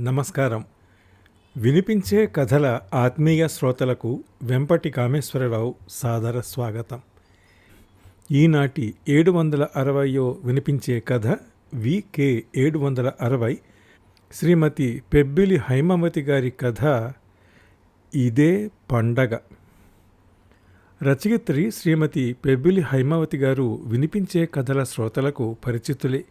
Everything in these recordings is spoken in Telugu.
నమస్కారం. వినిపించే కథల ఆత్మీయ శ్రోతలకు వెంపటి కామేశ్వరరావు సాదర స్వాగతం. ఈనాటి ఏడు వందల అరవయో వినిపించే కథ వికే ఏడు వందల అరవై శ్రీమతి పెబ్బిలి హైమవతి గారి కథ ఇదే పండగ. రచయిత్రి శ్రీమతి పెబ్బిలి హైమావతి గారు వినిపించే కథల శ్రోతలకు పరిచితులే.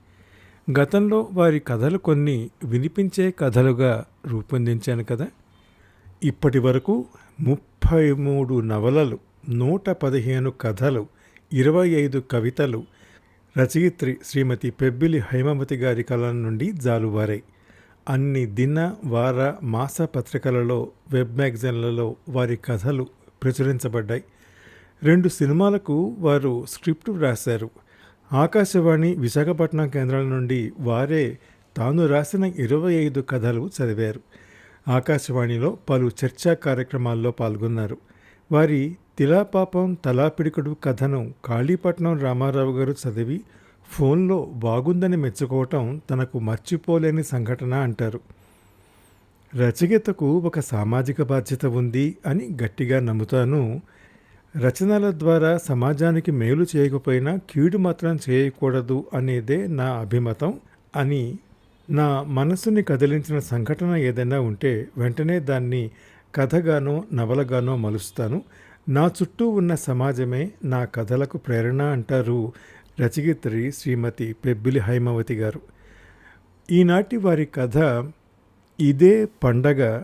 గతంలో వారి కథలు కొన్ని వినిపించే కథలుగా రూపొందించాను కదా. ఇప్పటి వరకు ముప్పై మూడు నవలలు నూట పదిహేను కథలు ఇరవై ఐదు కవితలు రచయిత్రి శ్రీమతి పెబ్బిలి హైమవతి గారి కళల నుండి జాలువారాయి. అన్ని దిన వార మాస పత్రికలలో వెబ్ మ్యాగజైన్లలో వారి కథలు ప్రచురించబడ్డాయి. రెండు సినిమాలకు వారు స్క్రిప్ట్ వ్రాశారు ఆకాశవాణి విశాఖపట్నం కేంద్రాల నుండి వారే తాను రాసిన ఇరవై ఐదు కథలు చదివారు. ఆకాశవాణిలో పలు చర్చా కార్యక్రమాల్లో పాల్గొన్నారు. వారి తిలాపాపం తలాపిడికడు కథను కాళీపట్నం రామారావు గారు చదివి ఫోన్లో బాగుందని మెచ్చుకోవటం తనకు మర్చిపోలేని సంఘటన అంటారు. రచయితకు ఒక సామాజిక బాధ్యత ఉంది అని గట్టిగా నమ్ముతాను రచనల ద్వారా సమాజానికి మేలు చేయకపోయినా కీడు మాత్రం చేయకూడదు అనేదే నా అభిమతం అని నా మనసుని కదిలించిన సంఘటన ఏదైనా ఉంటే వెంటనే దాన్ని కథగానో నవలగానో మలుస్తాను. నా చుట్టూ ఉన్న సమాజమే నా కథలకు ప్రేరణ అంటారు రచయిత్రి శ్రీమతి పెబ్బిలి హైమవతి గారు. ఈనాటి వారి కథ ఇదే పండగ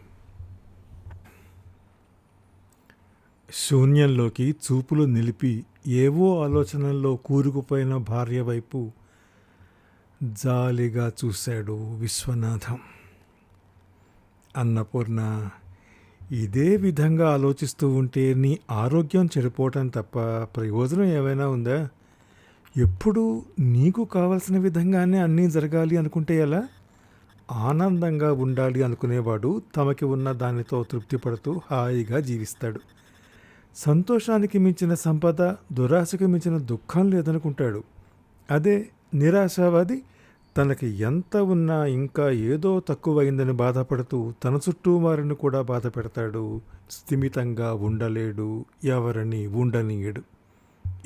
శూన్యంలోకి చూపులు నిలిపి ఏవో ఆలోచనల్లో కూరుకుపోయిన భార్య వైపు జాలిగా చూశాడు విశ్వనాథం. అన్నపూర్ణ ఇదే విధంగా ఆలోచిస్తూ ఉంటే నీ ఆరోగ్యం చెడిపోవటం తప్ప ప్రయోజనం ఏమైనా ఉందా? ఎప్పుడు నీకు కావలసిన విధంగానే అన్నీ జరగాలి అనుకుంటే ఎలా? ఆనందంగా ఉండాలి అనుకునేవాడు తమకి ఉన్న దానితో తృప్తి పడుతూ హాయిగా జీవిస్తాడు. సంతోషానికి మించిన సంపద దురాశకు మించిన దుఃఖం లేదనుకుంటాడు. అదే నిరాశావాది తనకి ఎంత ఉన్నా ఇంకా ఏదో తక్కువైందని బాధపడుతూ తన చుట్టూ వారిని కూడా బాధ పెడతాడు. స్థిమితంగా ఉండలేడు ఎవరిని ఉండనీయడు.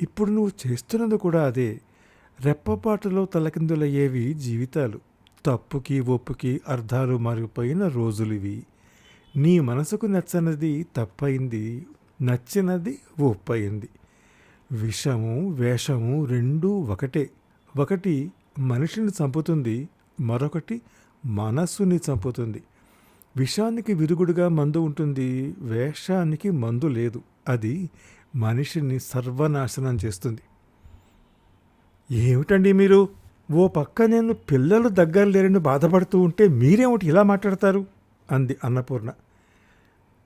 ఇప్పుడు నువ్వు చేస్తున్నది కూడా అదే. రెప్పపాటులో తలకిందులయ్యేవి జీవితాలు. తప్పుకి ఒప్పుకి అర్థాలు మారిపోయిన రోజులివి. నీ మనసుకు నచ్చనిది తప్పైంది నచ్చినది ఒప్పయింది విషము వేషము రెండూ ఒకటే. ఒకటి మనిషిని చంపుతుంది మరొకటి మనస్సుని చంపుతుంది. విషానికి విరుగుడుగా మందు ఉంటుంది వేషానికి మందు లేదు. అది మనిషిని సర్వనాశనం చేస్తుంది. ఏమిటండి మీరు? ఓ పక్క నేను పిల్లలు దగ్గర లేరని బాధపడుతూ ఉంటే మీరేమిటి ఇలా మాట్లాడతారు? అంది అన్నపూర్ణ.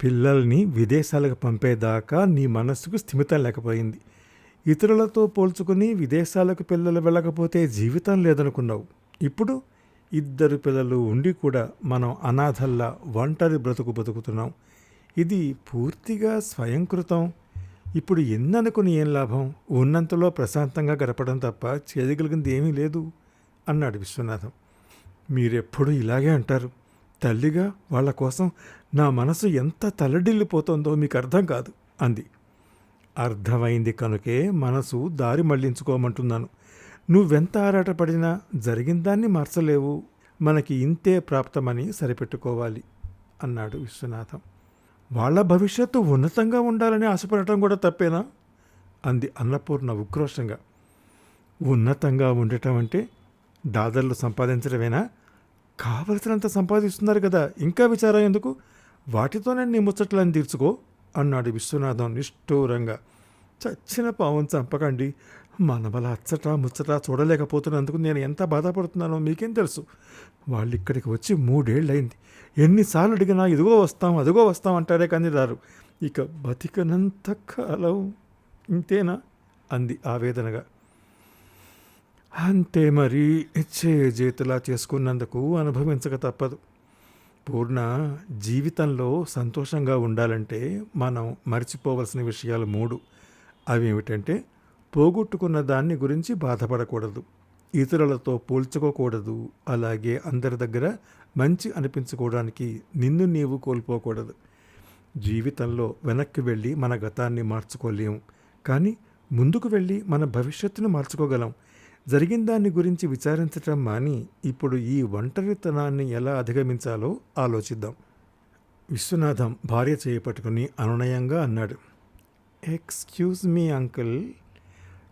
పిల్లల్ని విదేశాలకు పంపేదాకా నీ మనస్సుకు స్థిమితం లేకపోయింది. ఇతరులతో పోల్చుకుని విదేశాలకు పిల్లలు వెళ్ళకపోతే జీవితం లేదనుకున్నావు. ఇప్పుడు ఇద్దరు పిల్లలు ఉండి కూడా మనం అనాథల్లా ఒంటరి బ్రతుకు బతుకుతున్నాం. ఇది పూర్తిగా స్వయంకృతం. ఇప్పుడు ఎన్ననుకుని ఏం లాభం? ఉన్నంతలో ప్రశాంతంగా గడపడం తప్ప చేయగలిగింది ఏమీ లేదు అన్నాడు విశ్వనాథం. మీరెప్పుడు ఇలాగే అంటారు. తల్లిగా వాళ్ళ కోసం నా మనసు ఎంత తలడిల్లిపోతుందో మీకు అర్థం కాదు అంది. అర్థమైంది కనుకే మనసు దారి మళ్ళించుకోమంటున్నాను. నువ్వెంత ఆరాటపడినా జరిగిన దాన్ని మార్చలేవు. మనకి ఇంతే ప్రాప్తమని సరిపెట్టుకోవాలి అన్నాడు విశ్వనాథం. వాళ్ళ భవిష్యత్తు ఉన్నతంగా ఉండాలని ఆశపడటం కూడా తప్పేనా? అంది అన్నపూర్ణ ఉక్రోషంగా. ఉన్నతంగా ఉండటం అంటే దాదర్లు సంపాదించడమేనా? కావలసినంత సంపాదిస్తున్నారు కదా. ఇంకా విచారం ఎందుకు వాటితోనే నీ ముచ్చట్లని తీర్చుకో అన్నాడు విశ్వనాథం నిష్ఠూరంగా. చచ్చిన పావం చంపకండి. మనమల అచ్చట ముచ్చట చూడలేకపోతున్నందుకు నేను ఎంత బాధపడుతున్నానో మీకేం తెలుసు. వాళ్ళు ఇక్కడికి వచ్చి మూడేళ్ళయింది. ఎన్నిసార్లు అడిగినా ఇదిగో వస్తాం అదిగో వస్తాం అంటారే కానీ రారు. ఇక బతికనంత కాలం ఇంతేనా? అంది ఆవేదనగా. అంతే మరి. ఇచ్చే చేతులా చేసుకున్నందుకు అనుభవించక తప్పదు. పూర్ణ జీవితంలో సంతోషంగా ఉండాలంటే మనం మర్చిపోవలసిన విషయాలు మూడు. అవి ఏమిటంటే పోగొట్టుకున్న దాన్ని గురించి బాధపడకూడదు. ఇతరులతో పోల్చుకోకూడదు. అలాగే అందరి దగ్గర మంచి అనిపించుకోవడానికి నిన్ను నీవు కోల్పోకూడదు. జీవితంలో వెనక్కి వెళ్ళి మన గతాన్ని మార్చుకోలేము కానీ ముందుకు వెళ్ళి మన భవిష్యత్తును మార్చుకోగలం. జరిగిన దాన్ని గురించి విచారించటం మాని ఇప్పుడు ఈ ఒంటరితనాన్ని ఎలా అధిగమించాలో ఆలోచిద్దాం. విశ్వనాథం భార్య చేయపట్టుకుని అనునయంగా అన్నాడు. ఎక్స్క్యూజ్ మీ అంకుల్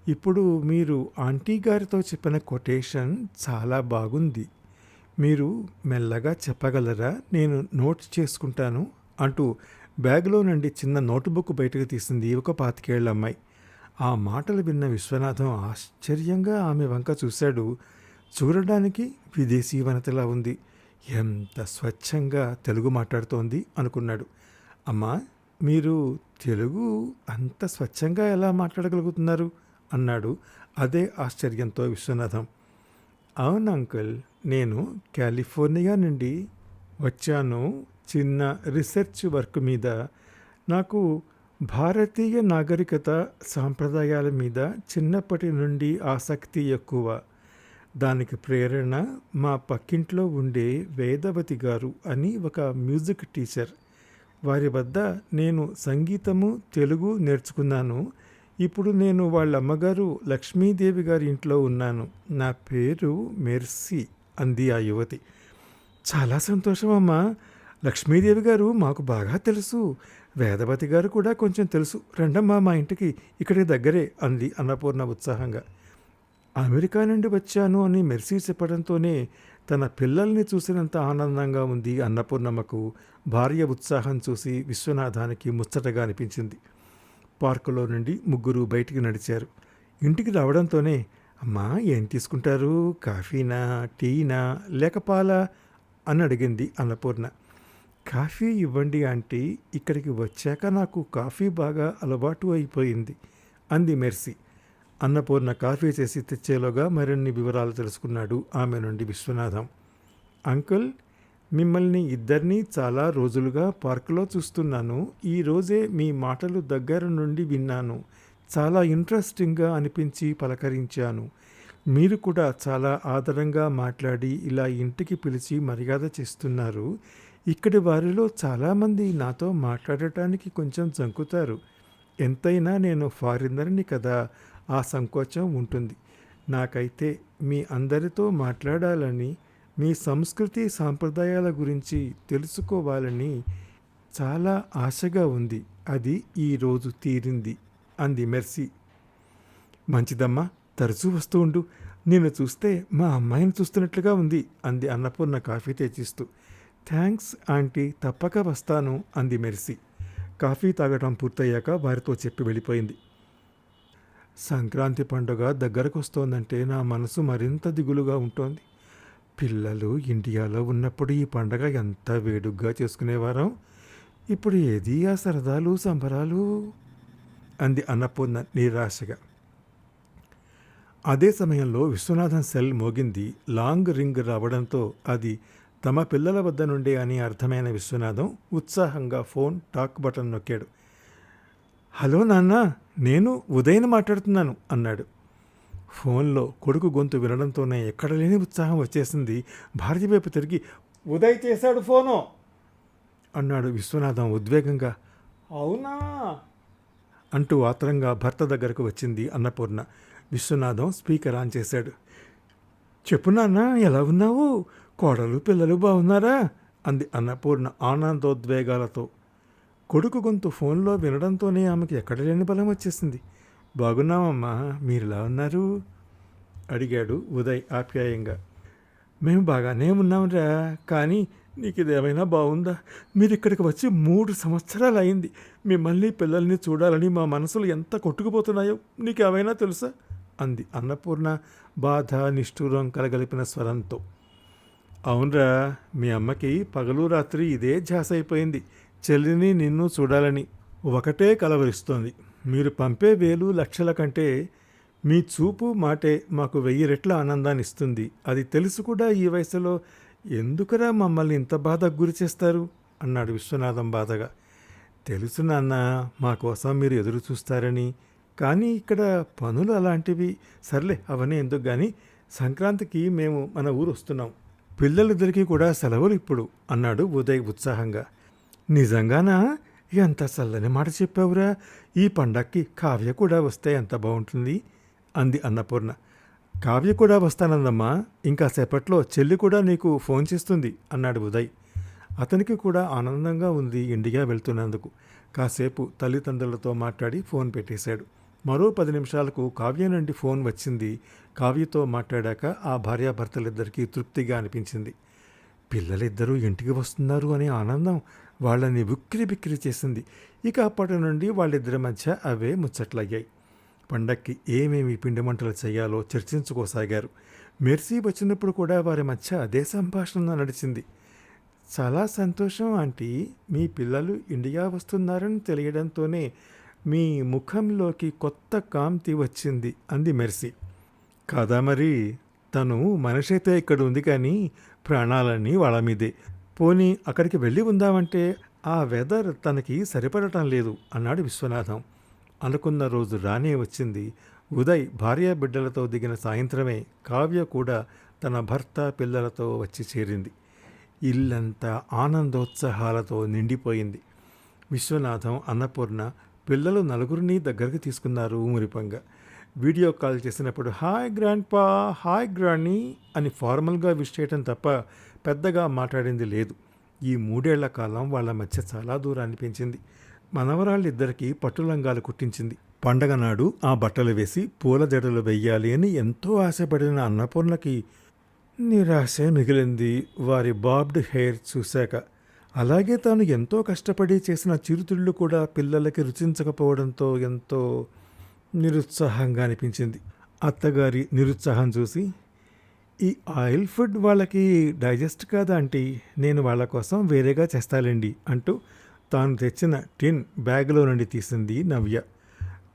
ఇప్పుడు మీరు ఆంటీ గారితో చెప్పిన కొటేషన్ చాలా బాగుంది. మీరు మెల్లగా చెప్పగలరా? నేను నోట్ చేసుకుంటాను అంటూ బ్యాగ్లో నుండి చిన్న నోటుబుక్ బయటకు తీసింది ఒక పాతికేళ్ళ అమ్మాయి. ఆ మాటలు విన్న విశ్వనాథం ఆశ్చర్యంగా ఆమె వంక చూశాడు. చూడడానికి విదేశీ వనతలా ఉంది. ఎంత స్వచ్ఛంగా తెలుగు మాట్లాడుతోంది అనుకున్నాడు. అమ్మా మీరు తెలుగు అంత స్వచ్ఛంగా ఎలా మాట్లాడగలుగుతున్నారు? అన్నాడు. అదే ఆశ్చర్యంతో విశ్వనాథం. అవును అంకుల్ నేను కాలిఫోర్నియా నుండి వచ్చాను. చిన్న రీసెర్చ్ వర్క్ మీద నాకు భారతీయ నాగరికత సాంప్రదాయాల మీద చిన్నప్పటి నుండి ఆసక్తి ఎక్కువ. దానికి ప్రేరణ మా పక్కింట్లో ఉండే వేదవతి గారు అని ఒక మ్యూజిక్ టీచర్. వారి వద్ద నేను సంగీతము తెలుగు నేర్చుకున్నాను. ఇప్పుడు నేను వాళ్ళ అమ్మగారు లక్ష్మీదేవి గారి ఇంట్లో ఉన్నాను. నా పేరు మెర్సీ అంది ఆ యువతి. చాలా సంతోషం అమ్మా లక్ష్మీదేవి గారు మాకు బాగా తెలుసు. వేదవతి గారు కూడా కొంచెం తెలుసు. రండమ్మా మా ఇంటికి ఇక్కడే దగ్గరే అంది అన్నపూర్ణ ఉత్సాహంగా. అమెరికా నుండి వచ్చాను అని మెర్సీ చెప్పడంతోనే తన పిల్లల్ని చూసినంత ఆనందంగా ఉంది అన్నపూర్ణమ్మకు. భార్య ఉత్సాహం చూసి విశ్వనాథానికి ముచ్చటగా అనిపించింది. పార్కులో నుండి ముగ్గురు బయటికి నడిచారు. ఇంటికి రావడంతోనే అమ్మా ఏం తీసుకుంటారు? కాఫీనా? టీనా? లేక పాలా? అని అడిగింది అన్నపూర్ణ. కాఫీ ఇవ్వండి ఆంటీ ఇక్కడికి వచ్చాక నాకు కాఫీ బాగా అలవాటు అయిపోయింది. అంది మెర్సీ. అన్నపూర్ణ కాఫీ చేసి తెచ్చేలోగా మరిన్ని వివరాలు తెలుసుకున్నాడు ఆమె నుండి విశ్వనాథం. అంకుల్ మిమ్మల్ని ఇద్దరినీ చాలా రోజులుగా పార్కులో చూస్తున్నాను. ఈ రోజే మీ మాటలు దగ్గర నుండి విన్నాను. చాలా ఇంట్రెస్టింగ్గా అనిపించి పలకరించాను. మీరు కూడా చాలా ఆదరంగా మాట్లాడి ఇలా ఇంటికి పిలిచి మర్యాద చేస్తున్నారు. ఇక్కడి వారిలో చాలామంది నాతో మాట్లాడటానికి కొంచెం జంకుతారు. ఎంతైనా నేను ఫారినర్ని కదా ఆ సంకోచం ఉంటుంది. నాకైతే మీ అందరితో మాట్లాడాలని మీ సంస్కృతి సాంప్రదాయాల గురించి తెలుసుకోవాలని చాలా ఆశగా ఉంది. అది ఈరోజు తీరింది. అంది మెర్సీ. మంచిదమ్మా తరచూ వస్తూ ఉండు. నేను చూస్తే మా అమ్మాయిని చూస్తున్నట్లుగా ఉంది అంది అన్నపూర్ణ కాఫీ తెచ్చిస్తూ. థ్యాంక్స్ ఆంటీ తప్పక వస్తాను అంది మెర్సీ. కాఫీ తాగటం పూర్తయ్యాక వారితో చెప్పి వెళ్ళిపోయింది. సంక్రాంతి పండుగ దగ్గరకు వస్తోందంటే నా మనసు మరింత దిగులుగా ఉంటోంది. పిల్లలు ఇండియాలో ఉన్నప్పుడు ఈ పండగ ఎంత వేడుగ్గా చేసుకునేవారం? ఇప్పుడు ఏది ఆ సరదాలు సంబరాలు? అంది అన్నపూర్ణ నిరాశగా. అదే సమయంలో విశ్వనాథన్ సెల్ మోగింది. లాంగ్ రింగ్ రావడంతో అది తమ పిల్లల వద్ద నుండి అని అర్థమైన విశ్వనాథం ఉత్సాహంగా ఫోన్ టాక్ బటన్ నొక్కాడు. హలో నాన్న నేను ఉదయన్ మాట్లాడుతున్నాను అన్నాడు. ఫోన్లో కొడుకు గొంతు వినడంతోనే ఎక్కడ లేని ఉత్సాహం వచ్చేసింది. భారతి వైపు తిరిగి ఉదయ్ చేశాడు ఫోను అన్నాడు విశ్వనాథం ఉద్వేగంగా. అవునా? అంటూ ఆత్రంగా భర్త దగ్గరకు వచ్చింది అన్నపూర్ణ. విశ్వనాథం స్పీకర్ ఆన్ చేశాడు. చెప్పు నాన్న ఎలా ఉన్నావు? కోడలు పిల్లలు బాగున్నారా? అంది అన్నపూర్ణ ఆనందోద్వేగాలతో. కొడుకు గొంతు ఫోన్లో వినడంతోనే ఆమెకి ఎక్కడ లేని బలం వచ్చేసింది. బాగున్నామమ్మా మీరులా ఉన్నారు? అడిగాడు ఉదయ్ ఆప్యాయంగా. మేము బాగానే ఉన్నాంరా కానీ నీకు ఇదేమైనా బాగుందా? మీరు ఇక్కడికి వచ్చి మూడు సంవత్సరాలు అయింది మిమ్మల్ని పిల్లల్ని చూడాలని మా మనసులు ఎంత కొట్టుకుపోతున్నాయో నీకు ఏమైనా తెలుసా? అంది అన్నపూర్ణ బాధ నిష్ఠూరం కలగలిపిన స్వరంతో. అవునరా మీ అమ్మకి పగలు రాత్రి ఇదే ధ్యాస అయిపోయింది. చెల్లిని నిన్ను చూడాలని ఒకటే కలవరిస్తోంది. మీరు పంపే వేలు లక్షల కంటే మీ చూపు మాటే మాకు వెయ్యి రెట్ల ఆనందాన్ని ఇస్తుంది. అది తెలుసు కూడా ఈ వయసులో. ఎందుకురా మమ్మల్ని ఇంత బాధకు గురి చేస్తారు? అన్నాడు విశ్వనాథం బాధగా. తెలుసు నాన్న మా కోసం మీరు ఎదురు చూస్తారని. కానీ ఇక్కడ పనులు అలాంటివి. సర్లే అవన్నీ ఎందుకు కానీ సంక్రాంతికి మేము మన ఊరు వస్తున్నాం. పిల్లలిద్దరికీ కూడా సెలవులు ఇప్పుడు అన్నాడు ఉదయ్ ఉత్సాహంగా. నిజంగానా? ఎంత చల్లని మాట చెప్పావురా. ఈ పండక్కి కావ్య కూడా వస్తే ఎంత బాగుంటుంది అంది అన్నపూర్ణ. కావ్య కూడా వస్తానందమ్మా ఇంకా సేపట్లో చెల్లి కూడా నీకు ఫోన్ చేస్తుంది అన్నాడు ఉదయ్. అతనికి కూడా ఆనందంగా ఉంది ఇండియా వెళ్తున్నందుకు. కాసేపు తల్లిదండ్రులతో మాట్లాడి ఫోన్ పెట్టేశాడు. మరో పది నిమిషాలకు కావ్య నుండి ఫోన్ వచ్చింది కావ్యతో మాట్లాడాక ఆ భార్యాభర్తలిద్దరికీ తృప్తిగా అనిపించింది. పిల్లలిద్దరూ ఇంటికి వస్తున్నారు అనే ఆనందం వాళ్ళని ఉక్కిరి బిక్కిరి చేసింది. ఇక అప్పటి నుండి వాళ్ళిద్దరి మధ్య అవే ముచ్చట్లయ్యాయి. పండక్కి ఏమేమి పిండి వంటలు చేయాలో చర్చించుకోసాగారు. మెర్సీ వచ్చినప్పుడు కూడా వారి మధ్య అదే సంభాషణ నడిచింది. చాలా సంతోషం ఆంటీ. మీ పిల్లలు ఇండియా వస్తున్నారని తెలియడంతోనే మీ ముఖంలోకి కొత్త కాంతి వచ్చింది అంది మెర్సీ. కాదా మరి? తను మనిషైతే ఇక్కడ ఉంది కానీ ప్రాణాలన్నీ వాళ్ళ మీదే. పోనీ అక్కడికి వెళ్ళి ఉందామంటే ఆ వెదర్ తనకి సరిపడటం లేదు అన్నాడు విశ్వనాథం. అనుకున్న రోజు రానే వచ్చింది. ఉదయ్ భార్య బిడ్డలతో దిగిన సాయంత్రమే కావ్య కూడా తన భర్త పిల్లలతో వచ్చి చేరింది. ఇల్లంతా ఆనందోత్సాహాలతో నిండిపోయింది. విశ్వనాథం అన్నపూర్ణ పిల్లలు నలుగురిని దగ్గరికి తీసుకున్నారు మురిపంగా వీడియో కాల్ చేసినప్పుడు hi grandpa hi granny అని ఫార్మల్గా విష్ చేయటం తప్ప పెద్దగా మాట్లాడింది లేదు. ఈ మూడేళ్ళ కాలం వాళ్ళ మధ్య చాలా దూరాన్ని పెంచింది మనవరాళ్ళిద్దరికీ పట్టులంగాలు కుట్టించింది. పండగ నాడు ఆ బట్టలు వేసి పూల జడలు వెయ్యాలి అని ఎంతో ఆశపడిన అన్నపూర్ణకి నిరాశే మిగిలింది వారి బాబ్డ్ హెయిర్ చూశాక. అలాగే తాను ఎంతో కష్టపడి చేసిన చిరుతిళ్ళు కూడా పిల్లలకి రుచించకపోవడంతో ఎంతో నిరుత్సాహంగా అనిపించింది అత్తగారి నిరుత్సాహం చూసి ఈ ఆయిల్ ఫుడ్ వాళ్ళకి డైజెస్ట్ కాదా ఆంటీ? నేను వాళ్ళ కోసం వేరేగా చేస్తాలండి అంటూ తాను తెచ్చిన టిన్ బ్యాగ్లో నుండి తీసింది నవ్య.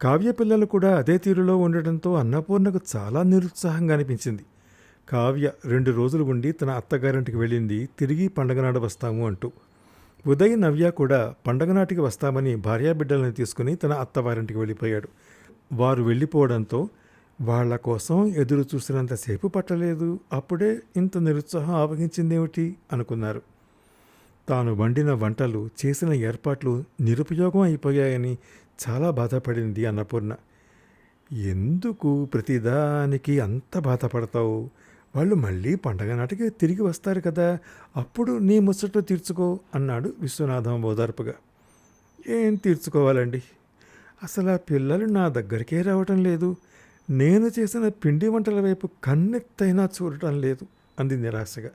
కావ్య పిల్లలు కూడా అదే తీరులో ఉండటంతో అన్నపూర్ణకు చాలా నిరుత్సాహంగా అనిపించింది కావ్య రెండు రోజులు ఉండి తన అత్తగారింటికి వెళ్ళింది తిరిగి పండగ నాడు వస్తాము అంటూ. ఉదయ్ నవ్య కూడా పండగ నాటికి వస్తామని భార్యాబిడ్డలను తీసుకుని తన అత్తవారింటికి వెళ్ళిపోయాడు. వారు వెళ్ళిపోవడంతో వాళ్ళ కోసం ఎదురు చూసినంతసేపు పట్టలేదు. అప్పుడే ఇంత నిరుత్సాహం ఆవగించిందేమిటి అనుకున్నారు. తాను వండిన వంటలు చేసిన ఏర్పాట్లు నిరుపయోగం అయిపోయాయని చాలా బాధపడింది అన్నపూర్ణ. ఎందుకు ప్రతిదానికి అంత బాధపడతావు? వాళ్ళు మళ్ళీ పండగ నాటికి తిరిగి వస్తారు కదా. అప్పుడు నీ ముచ్చట్లు తీర్చుకో అన్నాడు విశ్వనాథం ఓదార్పుగా. ఏం తీర్చుకోవాలండి? అసలు ఆ పిల్లలు నా దగ్గరికే రావటం లేదు. నేను చేసిన పిండి వంటల వైపు కన్నెత్తైనా చూడటం లేదు అంది నిరాశగా.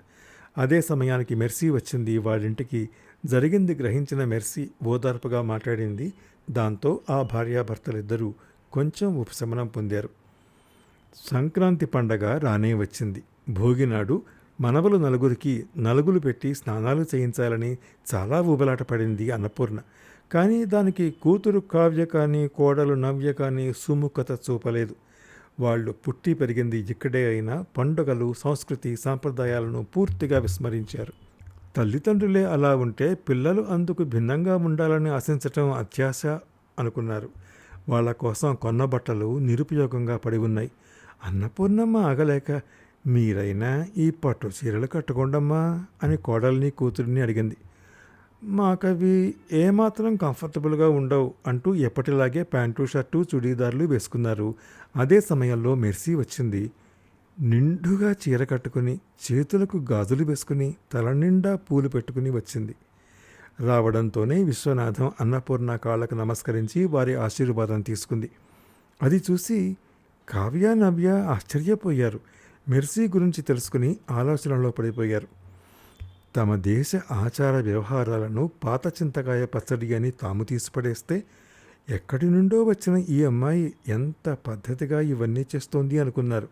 అదే సమయానికి మెర్సీ వచ్చింది. వాళ్ళింటికి జరిగింది గ్రహించిన మెర్సీ ఓదార్పుగా మాట్లాడింది. దాంతో ఆ భార్యాభర్తలిద్దరూ కొంచెం ఉపశమనం పొందారు. సంక్రాంతి పండగ రానే వచ్చింది. భోగినాడు మనవలు నలుగురికి నలుగులు పెట్టి స్నానాలు చేయించాలని చాలా ఊబలాట పడింది అన్నపూర్ణ. కానీ దానికి కూతురు కావ్య కానీ కోడలు నవ్య కానీ సుముఖత చూపలేదు. వాళ్ళు పుట్టి పెరిగింది ఇక్కడే అయినా పండుగలు సంస్కృతి సాంప్రదాయాలను పూర్తిగా విస్మరించారు. తల్లిదండ్రులే అలా ఉంటే పిల్లలు అందుకు భిన్నంగా ఉండాలని ఆశించటం అత్యాశ అనుకున్నారు. వాళ్ళ కోసం కొన్న బట్టలు నిరుపయోగంగా పడి ఉన్నాయి. అన్నపూర్ణమ్మ ఆగలేక మీరైనా ఈ పట్టు చీరలు కట్టుకోండమ్మా అని కోడల్ని కూతురిని అడిగింది. మాకవి ఏమాత్రం కంఫర్టబుల్గా ఉండవు అంటూ ఎప్పటిలాగే ప్యాంటు షర్టు చుడీదార్లు వేసుకున్నారు. అదే సమయంలో మెర్సీ వచ్చింది. నిండుగా చీర కట్టుకుని చేతులకు గాజులు వేసుకుని తల నిండా పూలు పెట్టుకుని వచ్చింది. రావడంతోనే విశ్వనాథం అన్నపూర్ణ కాళ్ళకు నమస్కరించి వారి ఆశీర్వాదం తీసుకుంది. అది చూసి కావ్య నవ్య ఆశ్చర్యపోయారు. మెర్సీ గురించి తెలుసుకుని ఆలోచనలో పడిపోయారు. తమ దేశ ఆచార వ్యవహారాలను పాత చింతకాయ పచ్చడి అని తాము తీసిపడేస్తే ఎక్కడి నుండో వచ్చిన ఈ అమ్మాయి ఎంత పద్ధతిగా ఇవన్నీ చేస్తోంది అనుకున్నారు.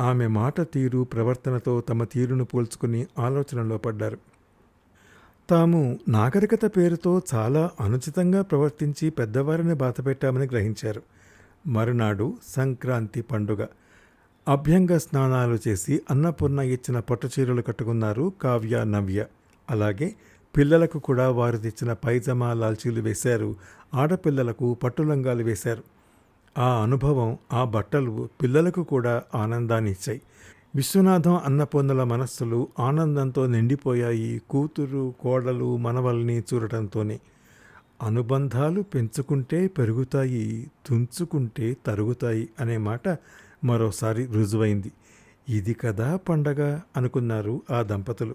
ఆమె మాట తీరు ప్రవర్తనతో తమ తీరును పోల్చుకుని ఆలోచనలో పడ్డారు. తాము నాగరికత పేరుతో చాలా అనుచితంగా ప్రవర్తించి పెద్దవారిని బాధపెట్టామని గ్రహించారు. మరునాడు సంక్రాంతి పండుగ. అభ్యంగ స్నానాలు చేసి అన్నపూర్ణ ఇచ్చిన పట్టుచీరలు కట్టుకున్నారు కావ్య నవ్య. అలాగే పిల్లలకు కూడా వారు తెచ్చిన పైజమా లాల్చీలు వేశారు. ఆడపిల్లలకు పట్టులంగాలు వేశారు. ఆ అనుభవం ఆ బట్టలు పిల్లలకు కూడా ఆనందాన్ని ఇచ్చాయి. విశ్వనాథం అన్నపూర్ణల మనస్సులు ఆనందంతో నిండిపోయాయి కూతురు కోడలు మనవల్ని చూడటంతోనే. అనుబంధాలు పెంచుకుంటే పెరుగుతాయి తుంచుకుంటే తరుగుతాయి అనే మాట మరోసారి రుజువైంది. ఇది కదా పండగ అనుకున్నారు ఆ దంపతులు.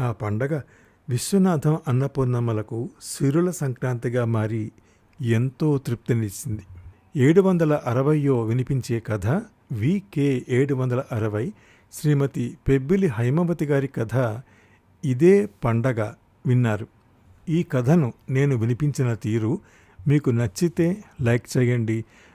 ఆ పండగ విశ్వనాథం అన్నపూర్ణమ్మలకు సిరుల సంక్రాంతిగా మారి ఎంతో తృప్తినిచ్చింది. ఏడు వందల అరవయో వినిపించే కథ వికే ఏడు వందల అరవై శ్రీమతి పెబ్బిలి హైమవతి గారి కథ ఇదే పండగ విన్నారు. ఈ కథను నేను వినిపించిన తీరు మీకు నచ్చితే లైక్ చేయండి